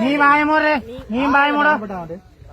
நீ வாயமூடு நீ வாயமூட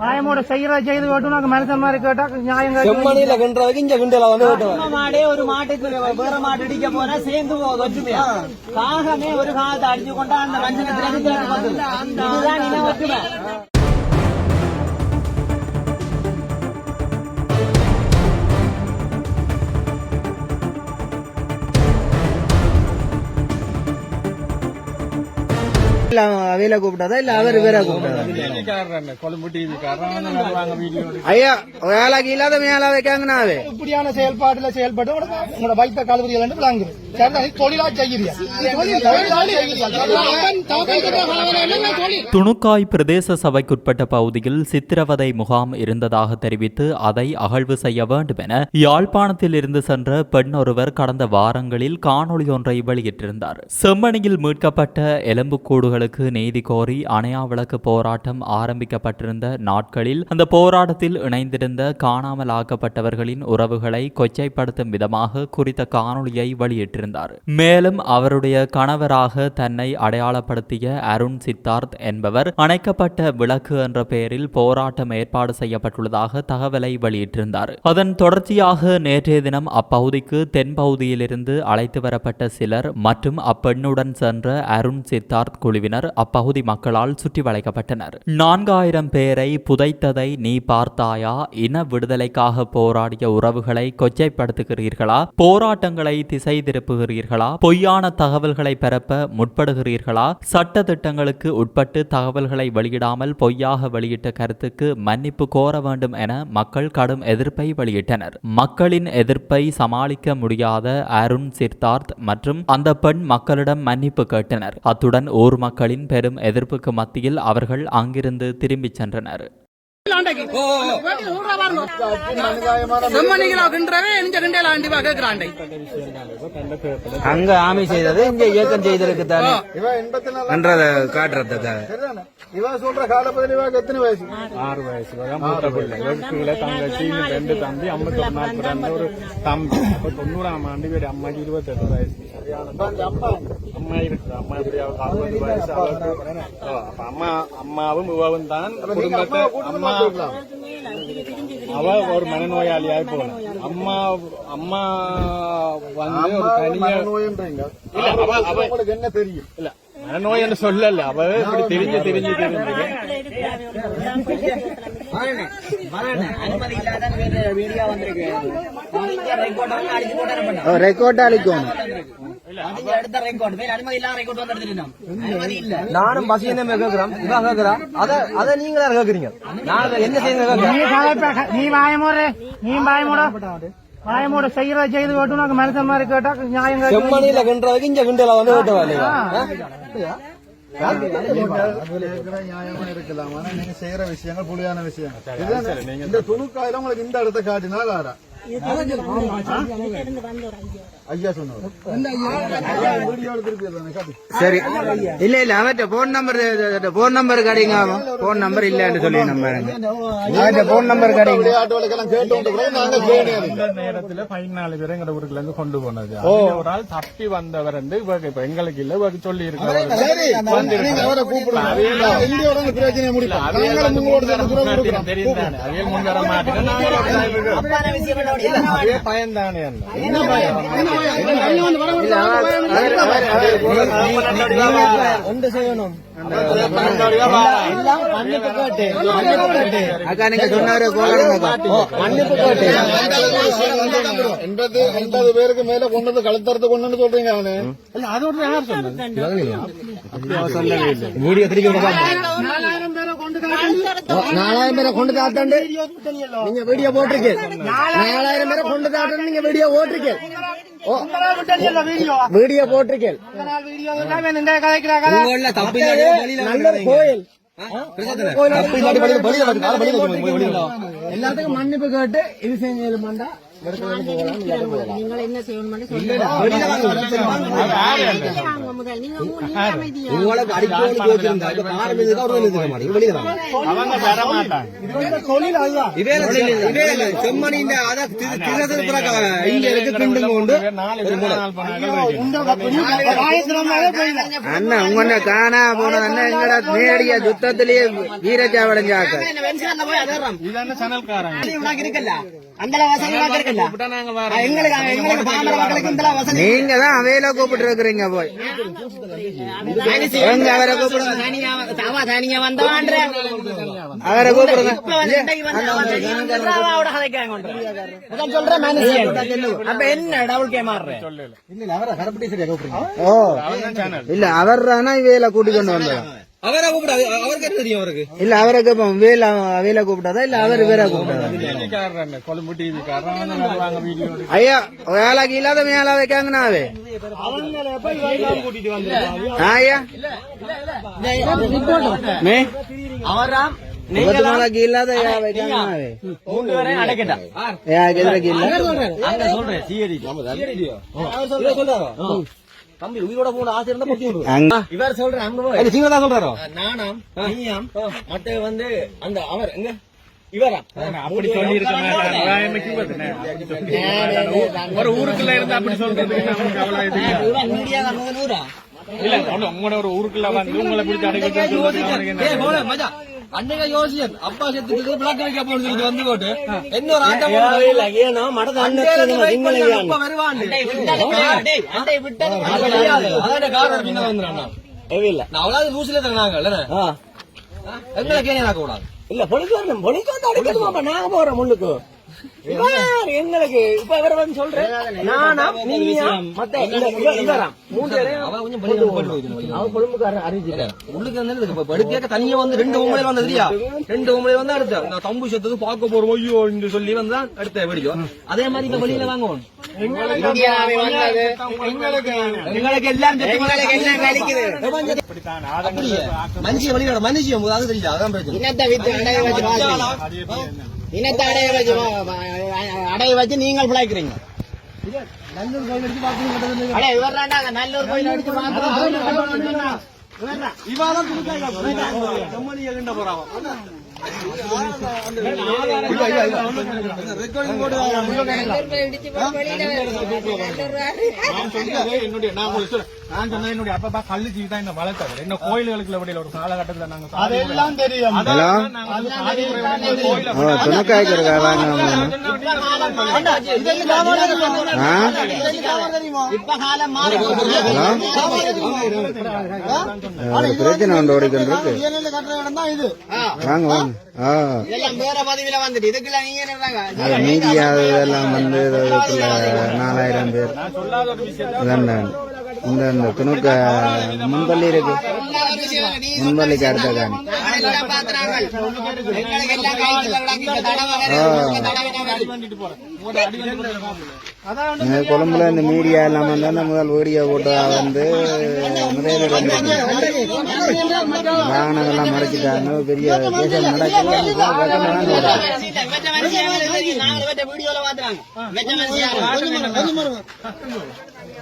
வாயமூட செய்யறத செய்து கேட்டு உனக்கு மனுஷன் மாதிரி கேட்டா நியாயம் கேட்டு செம்மணியில கிண்டுறதுக்கு இங்க கிண்டல வந்து வெட்டுவாங்க நம்ம மாடே ஒரு மாட்டுக்கு வேற மாட்டு அடிக்க போனா சேர்ந்து இல்ல அவையில கூப்பிட்டாதா இல்ல அவர் வேற கூப்பிட்டாதா ஐயா வேலைக்கு இல்லாத மேல வைக்காங்கண்ணா அவே இப்படியான செயல்பாட்டுல செயல்பட்டு உங்களோட வைத்த என்று விளங்குது. தொழிலா செய்கிறியா துணுக்காய் பிரதேச சபைக்குட்பட்ட பகுதியில் சித்திரவதை முகாம் இருந்ததாக தெரிவித்து அதை அகழ்வு செய்ய வேண்டும் என யாழ்ப்பாணத்தில் இருந்து சென்ற பெண் ஒருவர் கடந்த வாரங்களில் காணொளி ஒன்றை வெளியிட்டிருந்தார். செம்மணியில் மீட்கப்பட்ட குற்றவாளிகளுக்கு நீதி கோரி அணையா விளக்கு போராட்டம் ஆரம்பிக்கப்பட்டிருந்த நாட்களில் அந்த போராட்டத்தில் இணைந்திருந்த காணாமல் ஆக்கப்பட்டவர்களின் உறவுகளை கொச்சைப்படுத்தும் விதமாக குறித்த காணொளியை வெளியிட்டிருந்தார். மேலும் அவருடைய கணவராக தன்னை அடையாளப்படுத்திய அருண் சித்தார்த் என்பவர் அணைக்கப்பட்ட விளக்கு என்ற பெயரில் போராட்டம் ஏற்பாடு செய்யப்பட்டுள்ளதாக தகவலை வெளியிட்டிருந்தார். அதன் தொடர்ச்சியாக நேற்றைய தினம் அப்பகுதிக்கு தென்பகுதியிலிருந்து அழைத்து வரப்பட்ட சிலர் மற்றும் அப்பெண்ணுடன் சென்ற அருண் சித்தார்த் குழுவினர் அப்பகுதி மக்களால் சுற்றி வளைக்கப்பட்டனர். நான்காயிரம் பேரை புதைத்ததை நீ பார்த்தாயா? இன விடுதலைக்காக போராடிய உறவுகளை கொச்சைப்படுத்துகிறீர்களா? போராட்டங்களை திசை திருப்புகிறீர்களா? பொய்யான தகவல்களை பரப்ப முற்படுகிறீர்களா? சட்ட திட்டங்களுக்கு உட்பட்டு தகவல்களை வெளியிடாமல் பொய்யாக வெளியிட்ட கருத்துக்கு மன்னிப்பு கோர வேண்டும் என மக்கள் கடும் எதிர்ப்பை வெளியிட்டனர். மக்களின் எதிர்ப்பை சமாளிக்க முடியாத அருண் சித்தார்த் மற்றும் அந்த பெண் மக்களிடம் மன்னிப்பு கேட்டனர். அத்துடன் ஊர் மக்களின் பெரும் எதிர்ப்புக்கு மத்தியில் அவர்கள் அங்கிருந்து திரும்பிச் சென்றனர். அங்க ஆமை செய்தது இங்க இயக்கம் செய்திருக்கு தானே என்றத காட்டுறதுக்காக. இவ சொல்ற காலப்பதில் இவாக்கு எத்தனை வயசு? ஆறு வயசு வரை மூத்த பிள்ளை. கீழே தங்கச்சி இன்னும் ரெண்டு தம்பி ஐம்பத்தி ஒரு நாள் பிறந்த ஒரு தம்பி. அப்ப தொண்ணூறாம் ஆண்டு பேர் அம்மாக்கு இருபத்தெட்டு வயசு. அம்மா இருக்கு. அம்மா இப்படி அவருக்கு அறுபது வயசு அவருக்கு ஓ, அப்ப அம்மா அம்மாவும் இவவும் தான் குடும்பத்தை அம்மா அவ ஒரு மனநோயாளியாய் போன அம்மா அம்மா வந்து ஒரு தனியா என்ன தெரியும் இல்ல மனநோய் என்று சொல்லல அவ இப்படி தெரிஞ்சு தெரிஞ்சு தெரிஞ்சு ரெக்கார்ட் வந்து நானும் பசி என்ன கேக்குறோம் இவன் அத அத நீங்க தான் கேக்குறீங்க நான் என்ன செய்யுங்க நீ கதைப்ப- நீ வாயமூடு நீ வாயமூட வாயமூட செய்யறத செய்து மனுஷன் மாதிரி கேட்டா நியாயம் செம்மணியில இங்க கிண்டல வந்து நியாயமா இருக்கலாம் நீங்க செய்யற விஷயங்கள் புலியான விஷயங்கள் இதுதான் இந்த துணுக்காயில உங்களுக்கு இந்த இடத்த காட்டினா வேற சரி. இல்ல இல்ல அவர்கிட்ட போன் நம்பர் போன் நம்பர் கடைங்க போன் நம்பர் இல்லன்னு சொல்லி நம்பர் அவர்கிட்ட போன் கடைங்க நேரத்துல பதினாலு பேரை எங்க ஊருக்குள்ள இருந்து கொண்டு போனது. ஒரு ஆள் தப்பி வந்தவர் வந்து இப்ப எங்களுக்கு இல்ல இவருக்கு சொல்லி கொடுக்கிறோம் தெரியும் தானே. அவியல் அதே பயன்தானே என்ன ஒன்று செய்யணும் மன்னிப்பு கேட்டு மன்னிப்பு கேட்டு அக்கா நீங்க சொன்னாரு கோலங்க மன்னிப்பு கேட்டு எண்பது எண்பது பேருக்கு மேல கொண்டு வந்து கழுத்தறுத்து கொண்டு வந்து சொல்றீங்க அவனு வீடியோ திருப்பி நாலாயிரம் பேரை கொண்டு தாத்தாண்டு. நீங்க வீடியோ போட்டிருக்கீங்க நாலாயிரம் பேரை கொண்டு தாத்தாண்டு நீங்க வீடியோ போட்டிருக்கீங்க வீடியோ போட்டிருக்கீங்க நல்ல கோயில். எல்லாத்துக்கும் மன்னிப்பு கேட்டு இது செஞ்சு மாண்டா. நீங்கள் என்ன அமைதியா உங்களுக்கு அடிக்கோடு கோச்சிருந்தா இப்ப மாட்டேங்க வாங்க இதே இதே இங்க இருக்கு கொண்டு அண்ணா காணா போனது அண்ணா எங்கடா நேரடியா யுத்தத்திலேயே வீரச்சாவடைஞ்சாக்க இதான சனல்காரங்க உனக்கு நாங்க தான் அவையில கூப்பிட்டு இருக்கிறீங்க போய். எங்க அவரை கூப்பிடுங்க? அவரை கூப்பிடுங்க. அப்ப என்ன டபுள் கே மாறுறேன் இல்ல அவர் தானே இவையில கூட்டி கொண்டு வந்தோம் அவரை கூப்பிடாது. அவருக்கு தெரியும் அவருக்கு. இல்ல அவரை கேப்போம். வேல அவையில கூப்பிட்டாதா இல்ல அவர் வேற கூப்பிட்டாரா ஐயா வேலைக்கு இல்லாத மேல வைக்காங்கண்ணா அவே ஐயா. அவராம் இல்லாத அடைக்கட்டா. எதிரக்கு இல்ல? சொல்றேன் தம்பி உயிரோட போன ஆசை இருந்தா பொத்தி விடுவோம் அங்க இவர் சொல்றேன் சீவதா சொல்றாரோ? நானாம் நீயாம் மற்ற வந்து அந்த அவர் எங்க? இவரா? அப்படி சொல்லி இருக்க ஒரு ஊருக்குள்ள இருந்து அப்படி சொல்றதுக்கு மீடியா நூறா இல்ல உங்களோட ஒரு ஊருக்குள்ள வந்து உங்களை பிடிச்சி அடைக்க. அன்னைக்கு யோசிச்சேன் அப்பா செத்துட்டு விளக்க வைக்க சொல்லிட்டு வந்து போட்டு. இன்னொரு ஆட்டம் இல்ல பொலிக்காரன் பொலிக்காரன் அடிக்கணுமாப்பா நாங்க போறோம் முன்னுக்கு எங்களுக்கு இப்ப இவர் வந்து சொல்றேன் நானா நீயா மத்த இவராம் மூணு பேரையும் அவன் கொழும்புக்காரன் உள்ளுக்கு வந்து இப்ப படுக்கையாக்க தனியா வந்து ரெண்டு வந்தது இல்லையா ரெண்டு வந்து அடுத்த இந்த தம்பு பார்க்க போறோம் ஐயோ சொல்லி அடுத்த அதே மாதிரி இப்ப வெளியில வாங்குவோம் எங்களுக்கு எல்லாம் அதான் பிரச்சனை இனத்தை அடைய வச்சு அடைய வச்சு நீங்கள் பிழைக்கிறீங்க. நல்லூர் கோயில் அடிச்சு இவாதான் என்னுடைய நான் உங்களுக்கு சொல்றேன். நான் சொன்னது என்னுடைய அப்பா கல்லுச்சி தான் என்ன வளர்த்தவர். என்ன கோயில்களுக்குள்ள விடையில ஒரு காலகட்டத்துல நாங்க அதெல்லாம் தெரியும். வாங்க பிரச்சனை ஒன்று இது. வாங்க வாங்க. ஆ. இதெல்லாம் வந்து நாலாயிரம் பேர். நான் இந்த இந்த துணுக்க முன்பள்ளி இருக்கு. முன்பள்ளிக்கு அடுத்த காணி பாக்குறாங்க இந்த கொழும்புல இந்த மீடியா எல்லாம் வந்து முதல் வீடியோ போட்டு வந்து நிறைய பேர் வாகனங்கள்லாம் மறைச்சிட்டாங்க பெரிய வெச்ச மனுஷன்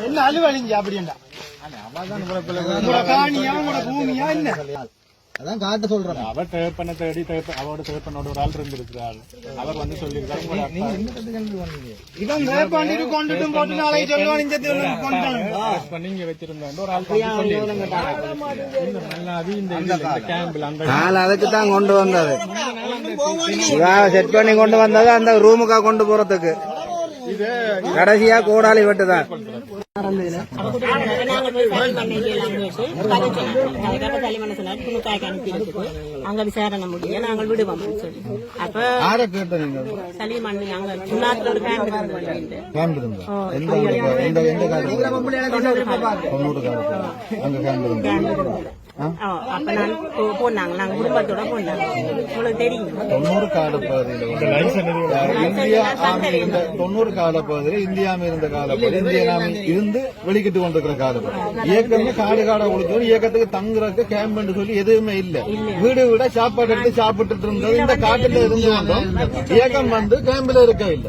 என்ன காணியா உங்களோட பூமியா என்ன? அதான் காட்ட சொல்றேன். அவர் தேப்பனை தேடி தேப்ப அவரோட தேப்பனோட ஒரு ஆள் இருந்திருக்கிறார் அவர் வந்து சொல்லியிருக்காரு இங்க வச்சிருந்தாங்க ஒரு ஆள். இந்த கேம்பில் அந்த அதுக்கு தான் கொண்டு வந்தது. செட் பண்ணி கொண்டு வந்தது அந்த ரூமுக்கா கொண்டு போறதுக்கு. கடைசியா கோடாலி வெட்டு தான் அங்க விசாரணை முடியும் நாங்கள் விடுவோம் சொல்லி அப்ப யாரை கேட்ட நீங்க சலீமன் சுண்ணாத்துல ஒரு கேம்ப் அப்ப நான் போனாங்க. நாங்க குடும்பத்தோட போனாங்க. உங்களுக்கு தெரியும். தொண்ணூறு கால பகுதியில் இந்தியா இருந்த தொண்ணூறு கால பகுதியில் இந்தியா ஆமை இருந்த கால பகுதி இந்திய ஆமை இருந்து வெளிக்கிட்டு கொண்டிருக்கிற கால இயக்கமே காடு காடா ஒழிச்சு இயக்கத்துக்கு தங்குறதுக்கு கேம்ப் சொல்லி எதுவுமே இல்ல. வீடு வீட சாப்பாடு எடுத்து சாப்பிட்டுட்டு இருந்தது. இந்த காட்டுல இருந்து கொண்டும் இயக்கம் வந்து கேம்ப்ல இருக்க இல்ல?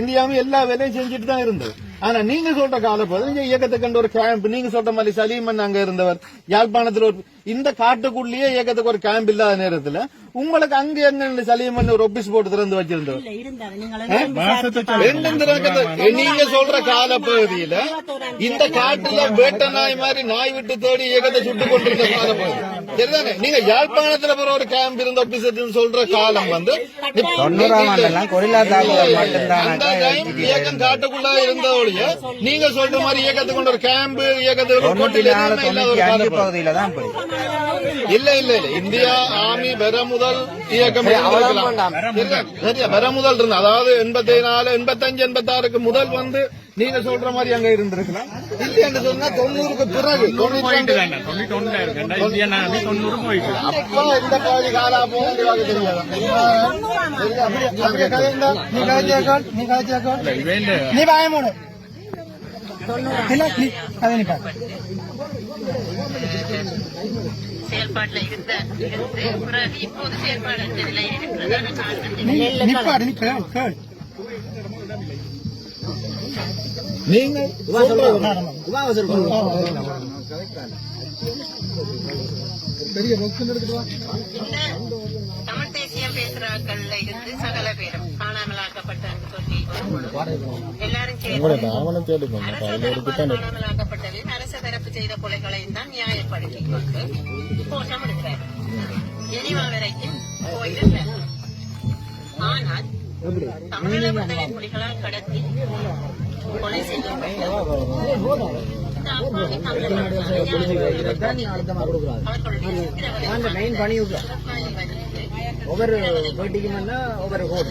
இந்தியாவும் எல்லா வேலையும் செஞ்சுட்டு தான் இருந்தது. ஆனா நீங்க சொல்ற காலப்போது இயக்கத்தை கண்டு ஒரு கேம்ப் நீங்க சொல்ற மாதிரி சலீமன் அங்க இருந்தவர் யாழ்ப்பாணத்தில் ஒரு இந்த காட்டுக்குள்ளேயே இயக்கத்துக்கு ஒரு கேம்ப் இல்லாத நேரத்துல உங்களுக்கு அங்க எங்க சலீமன் ஒரு ஒபிஸ் போட்டு திறந்து வச்சிருந்தவர் நீங்க சொல்ற காலப்பகுதியில இந்த காட்டுல வேட்ட நாய் மாதிரி நாய் விட்டு தேடி இயக்கத்தை சுட்டு கொண்டிருந்த காலப்பகுதி சரிதானே? நீங்க யாழ்ப்பாணத்துல போற ஒரு கேம்ப் இருந்த ஆபீசர் சொல்ற காலம் வந்து அந்த டைம் இயக்கம் காட்டுக்குள்ள இருந்த ஒழிய நீங்க சொல்ற மாதிரி இயக்கத்துக்கு கொண்ட ஒரு கேம்ப் இயக்கத்துக்கு பகுதியில தான் போய் இல்ல இல்ல இல்ல. இந்தியா ஆர்மி பெற முதல் இயக்கம். சரியா? சரியா பெற முதல் இருந்து அதாவது எண்பத்தி நாலு எண்பத்தஞ்சு எண்பத்தாறுக்கு முதல் வந்து நீங்க சொல்ற மாதிரி அங்க இருந்திருக்கலாம். இல்லைன்னு சொன்னா தொண்ணூறுக்கு பிறகு. அப்பா இந்த பாதி காலா போகும் தெரியாது நீ கதைச்சாக்கோ நீ இவன் நீ வாய மூடு இல்ல நீ கதை நீ பாரு செயல்பாட்டில் இருந்த பிறகு இப்போது செயல்பாடற்ற நிலையில் இருக்கிறதான காரணம் நீ நிப்பாடு நீ கேள் கேள் நீங்க தமிழ் தேசியம் பேசுறாக்கள்ல இருந்து சகல பேரும் சொல்லி எல்லாரும் சேர்ந்து அரச தரப்பு செய்த கொலைகளையும் தான் நியாயப்படுத்தி கொண்டு கோஷம் எடுக்கிறார். ஜெனிவா வரைக்கும் போயிருந்தார் ஆனால் தமிழக விடுதலை புலிகளால் கடத்தி கொலை செய்யப்பட்ட அவர்களுடைய ஒவ்வொரு போட்டிக்கும் ஒவ்வொரு கோடு.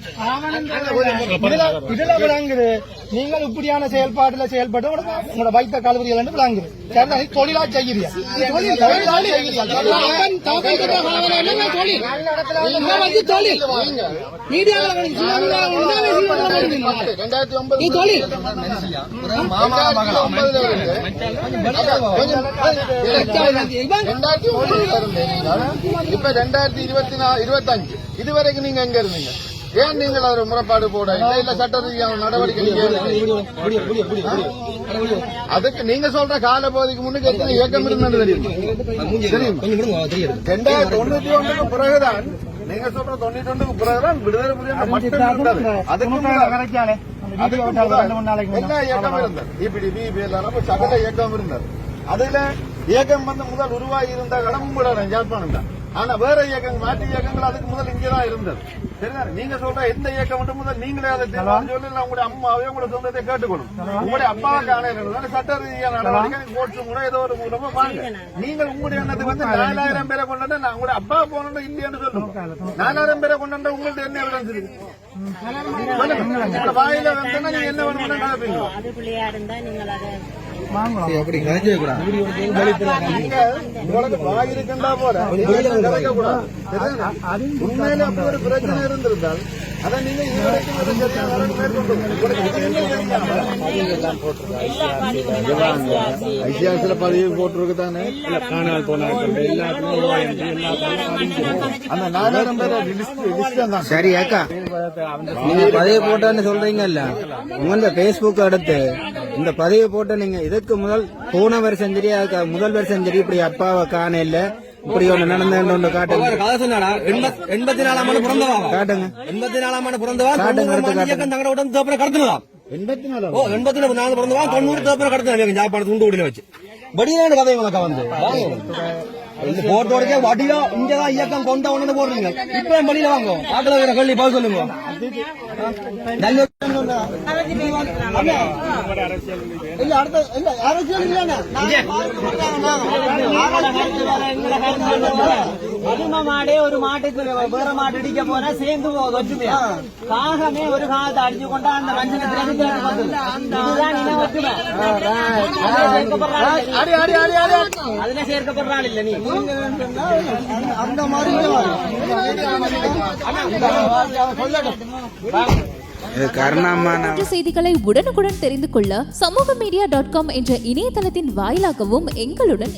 இதுல விளங்குது நீங்கள் இப்படியான செயல்பாட்டுல செயல்பட்டு உங்களோட வைத்த கல்விகள் என்று விளங்குது. சரிதான்? இது தொழிலா நீங்கள் இப்ப ரெண்டாயிரத்தி இருபத்தி நாலு இருபத்தஞ்சு. இதுவரைக்கும் நீங்க எங்க இருந்தீங்க? ஏன் நீங்கள் ஒரு முறைப்பாடு போட? இல்ல இல்ல சட்ட ரீதியான நடவடிக்கை? அதுக்கு நீங்க சொல்ற கால பகுதிக்கு முன்னுக்கு எத்தனை இயக்கம் இருந்தது தெரியுமா? தெரியுமா? ரெண்டாயிரத்தி தொண்ணூத்தி ஒண்ணுக்கு பிறகுதான் நீங்க சொல்ற தொண்ணூத்தி ஒண்ணுக்கு பிறகுதான் விடுதலை புலிகள் அதுக்கு எல்லா இயக்கம் இருந்தது. இப்படி பிபி எல்லாம் சகல இயக்கம் இருந்தது. அதுல இயக்கம் வந்து முதல் உருவாகி இருந்த இடம் கூட யாழ்ப்பாணம் தான். ஆனா வேற இயக்கங்கள் மாற்று இயக்கங்கள் அதுக்கு முதல் இங்கதான் இருந்தது. சரிதானே? நீங்க சொல்ற எந்த இயக்கம் மட்டும் முதல் நீங்களே அதை சொல்லி உங்களுடைய அம்மாவே உங்களை சொந்தத்தை கேட்டுக்கணும் உங்களுடைய அப்பாவை காண சட்ட ரீதியான நடவடிக்கை கோர்ட்ஸ் மூலம் ஏதோ ஒரு மூலமா வாங்க நீங்கள் உங்களுடைய எண்ணத்துக்கு வந்து நாலாயிரம் பேரை கொண்டாட நான் உங்களுடைய அப்பா போனோம் இல்லையான்னு சொல்லுங்க நாலாயிரம் பேரை கொண்டாட உங்கள்ட்ட என்ன எவிடன்ஸ் இருக்கு? வாயில வந்தா நீங்க என்ன வேணும்னு நினைப்பீங்க அது பிள்ளையா இருந்தா நீங்கள் அதை உண்மையில அப்படி ஒரு பிரச்சனை இருந்திருந்தால் அதை நீங்க ஐசிஆர்சில பதிவு போட்டிருக்கு தானே? காணால் போனார்கள் அந்த நாலாயிரம் பேர் சரி அக்கா. நீங்க பதிவு போட்டேன்னு சொல்றீங்கல்ல. உங்க பேஸ்புக் எடுத்து இந்த பதிவு போட்ட நீங்க இதுக்கு முதல் போன வருஷம் சரி அதுக்கு முதல் வருஷம் சரி இப்படி அப்பாவை காண இல்ல இப்படி ஒண்ணு நடந்தேன்னு காட்டுங்க. கதை சொன்னாடா எண்பத்- எண்பத்தி நாலாம் ஆண்டு பிறந்தவா. காட்டுங்க எண்பத்தி நாலாம் ஆண்டு பிறந்தவா இயக்கம் தங்களோட உடம்பு தேப்பன கடத்தினதாம் எண்பத்தி நாலு ஓ எண்பத்தி நாலு பிறந்தவா? தொண்ணூறு தேப்பன கடத்தினா ஜாப்பாடு துண்டு குடியில வச்சு. படியான கதை உனக்கு வந்து. இந்த போட்டோடக்கே வடியா இங்கதான் இயக்கம் கொண்ட உடனே போடுறீங்க. இப்ப வெளியில வாங்க. ஆட்டுல கேள்வி பதில் சொல்லுங்க. இல்ல அடுத்த இல்ல அரசியல் மாடே ஒரு மாட்டுக்கு வேற மாட்டு அடிக்க போனா சேர்ந்து ஒற்றுமையா? காகமே ஒரு காலத்தை அடிச்சு கொண்டா அந்த மஞ்சள் அதுல சேர்க்கப்படுறாள் இல்ல நீ. அந்த மாதிரி செய்திகளை உடனுக்குடன் தெரிந்து கொள்ள சமூக மீடியா டாட் காம் என்ற இணையதளத்தின் வாயிலாகவும் எங்களுடன்